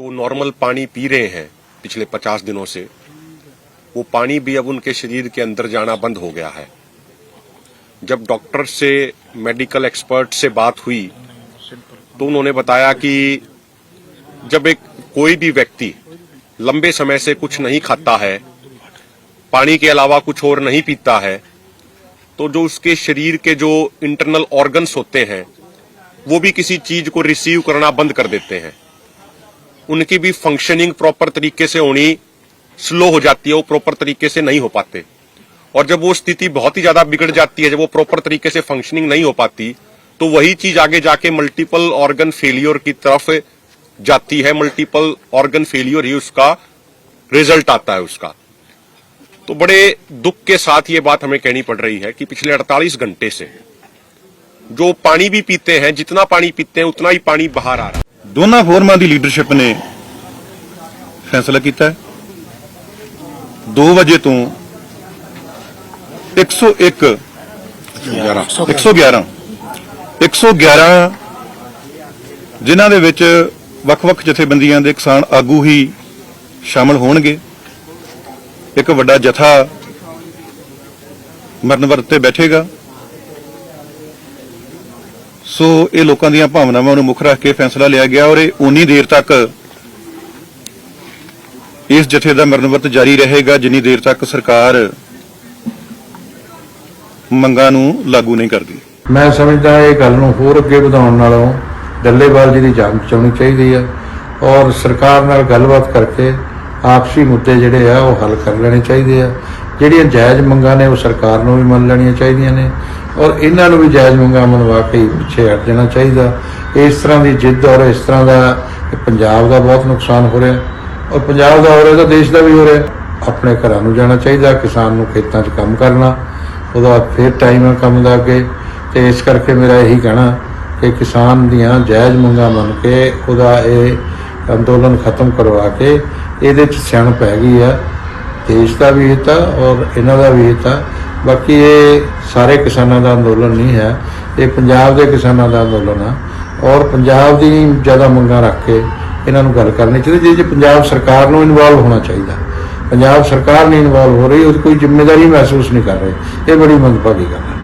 जो नॉर्मल पानी पी रहे हैं पिछले 50 दिनों से, वो पानी भी अब उनके शरीर के अंदर जाना बंद हो गया है। जब डॉक्टर से मेडिकल एक्सपर्ट से बात हुई तो उन्होंने बताया कि जब एक कोई भी व्यक्ति लंबे समय से कुछ नहीं खाता है, पानी के अलावा कुछ और नहीं पीता है तो जो उसके शरीर के जो इंटरनल ऑर्गन्स होते हैं, वो भी किसी चीज़ को रिसीव करना बंद कर देते हैं। उनकी भी फंक्शनिंग प्रॉपर तरीके से होनी स्लो हो जाती है, वो प्रॉपर तरीके से नहीं हो पाते। और जब वो स्थिति बहुत ही ज़्यादा बिगड़ जाती है, जब वो प्रॉपर तरीके से फंक्शनिंग नहीं हो पाती तो वही चीज़ आगे जाके मल्टीपल ऑर्गन फेलियर की तरफ़ जाती है मल्टीपल ऑर्गन फेलियर ही उसका रिज़ल्ट आता है उसका। तो बड़े दुख के साथ ये बात हमें कहनी पड़ रही है कि पिछले 48 घंटे से जो पानी भी पीते हैं, जितना पानी पीते हैं, उतना ही पानी बाहर आ रहा है। ਦੋਨਾਂ ਫੋਰਮਾਂ ਦੀ ਲੀਡਰਸ਼ਿਪ ਨੇ ਫੈਸਲਾ ਕੀਤਾ ਹੈ। 2 ਵਜੇ ਤੋਂ 101 111 111 ਜਿਨ੍ਹਾਂ ਦੇ ਵਿੱਚ ਵੱਖ-ਵੱਖ ਜਥੇਬੰਦੀਆਂ ਦੇ ਕਿਸਾਨ ਆਗੂ ਹੀ ਸ਼ਾਮਲ ਹੋਣਗੇ। ਇੱਕ ਵੱਡਾ ਜਥਾ ਮਰਨ ਵਰਤ ਤੇ ਬੈਠੇਗਾ। ਸੋ ਇਹ ਲੋਕਾਂ ਦੀਆਂ ਭਾਵਨਾਵਾਂ ਨੂੰ ਮੁੱਖ ਰੱਖ ਕੇ ਫੈਸਲਾ ਲਿਆ ਗਿਆ ਔਰ ਇਹ ਉਨੀ ਦੇਰ ਤੱਕ ਇਸ ਜਥੇ ਦਾ ਮਰਨਵਤ ਜਾਰੀ ਰਹੇਗਾ ਜਿੰਨੀ ਦੇਰ ਤੱਕ ਸਰਕਾਰ ਮੰਗਾਂ ਨੂੰ ਲਾਗੂ ਨਹੀਂ ਕਰਦੀ। ਮੈਂ ਸਮਝਦਾ ਇਹ ਗੱਲ ਨੂੰ ਹੋਰ ਅੱਗੇ ਵਧਾਉਣ ਨਾਲੋਂ ਡੱਲੇਵਾਲ ਜੀ ਦੀ ਜਾਨ ਬਚਾਉਣੀ ਚਾਹੀਦੀ ਹੈ ਔਰ ਸਰਕਾਰ ਨਾਲ ਗੱਲਬਾਤ ਕਰਕੇ ਆਪਸੀ ਮੁੱਦੇ ਜਿਹੜੇ ਆ ਉਹ ਹੱਲ ਕਰ ਲੈਣੇ ਚਾਹੀਦੇ ਆ। ਜਿਹੜੀਆਂ ਜਾਇਜ਼ ਮੰਗਾਂ ਨੇ ਉਹ ਸਰਕਾਰ ਨੂੰ ਵੀ ਮੰਨ ਲੈਣੀਆਂ ਚਾਹੀਦੀਆਂ ਨੇ। ਔਰ ਇਹਨਾਂ ਨੂੰ ਵੀ ਜਾਇਜ਼ ਮੰਗਾਂ ਮੰਨਵਾ ਕੇ ਪਿੱਛੇ ਹਟ ਜਾਣਾ ਚਾਹੀਦਾ। ਇਸ ਤਰ੍ਹਾਂ ਦੀ ਜਿੱਦ ਔਰ ਇਸ ਤਰ੍ਹਾਂ ਦਾ ਪੰਜਾਬ ਦਾ ਬਹੁਤ ਨੁਕਸਾਨ ਹੋ ਰਿਹਾ। ਔਰ ਪੰਜਾਬ ਦਾ ਹੋ ਰਿਹਾ ਤਾਂ ਦੇਸ਼ ਦਾ ਵੀ ਹੋ ਰਿਹਾ। ਆਪਣੇ ਘਰਾਂ ਨੂੰ ਜਾਣਾ ਚਾਹੀਦਾ, ਕਿਸਾਨ ਨੂੰ ਖੇਤਾਂ 'ਚ ਕੰਮ ਕਰਨਾ। ਉਹਦਾ ਫਿਰ ਟਾਈਮ ਆ ਕੰਮ ਦਾ ਅੱਗੇ। ਤੇ ਇਸ ਕਰਕੇ ਮੇਰਾ ਇਹੀ ਕਹਿਣਾ ਕਿ ਕਿਸਾਨ ਦੀਆਂ ਜਾਇਜ਼ ਮੰਗਾਂ ਮੰਨ ਕੇ ਉਹਦਾ ਇਹ ਅੰਦੋਲਨ ਖਤਮ ਕਰਵਾ ਕੇ ਇਹਦੇ 'ਚ ਸਿਆਣ ਪੈ ਗਈ ਆ। ਦੇਸ਼ ਦਾ ਵੀ ਹਿੱਤ ਆ ਔਰ ਇਹਨਾਂ ਦਾ ਵੀ ਹਿੱਤ ਆ। ਬਾਕੀ ਇਹ ਸਾਰੇ ਕਿਸਾਨਾਂ ਦਾ ਅੰਦੋਲਨ ਨਹੀਂ ਹੈ, ਇਹ ਪੰਜਾਬ ਦੇ ਕਿਸਾਨਾਂ ਦਾ ਅੰਦੋਲਨ ਆ। ਔਰ ਪੰਜਾਬ ਦੀ ਜ਼ਿਆਦਾ ਮੰਗਾਂ ਰੱਖ ਕੇ ਇਹਨਾਂ ਨੂੰ ਗੱਲ ਕਰਨੀ ਚਾਹੀਦੀ ਜਿਹਦੇ 'ਚ ਪੰਜਾਬ ਸਰਕਾਰ ਨੂੰ ਇਨਵੋਲਵ ਹੋਣਾ ਚਾਹੀਦਾ। ਪੰਜਾਬ ਸਰਕਾਰ ਨਹੀਂ ਇਨਵੋਲਵ ਹੋ ਰਹੀ, ਉਹ ਕੋਈ ਜ਼ਿੰਮੇਵਾਰੀ ਮਹਿਸੂਸ ਨਹੀਂ ਕਰ ਰਹੀ। ਇਹ ਬੜੀ ਮੰਦਭਾਗੀ ਗੱਲ ਹੈ।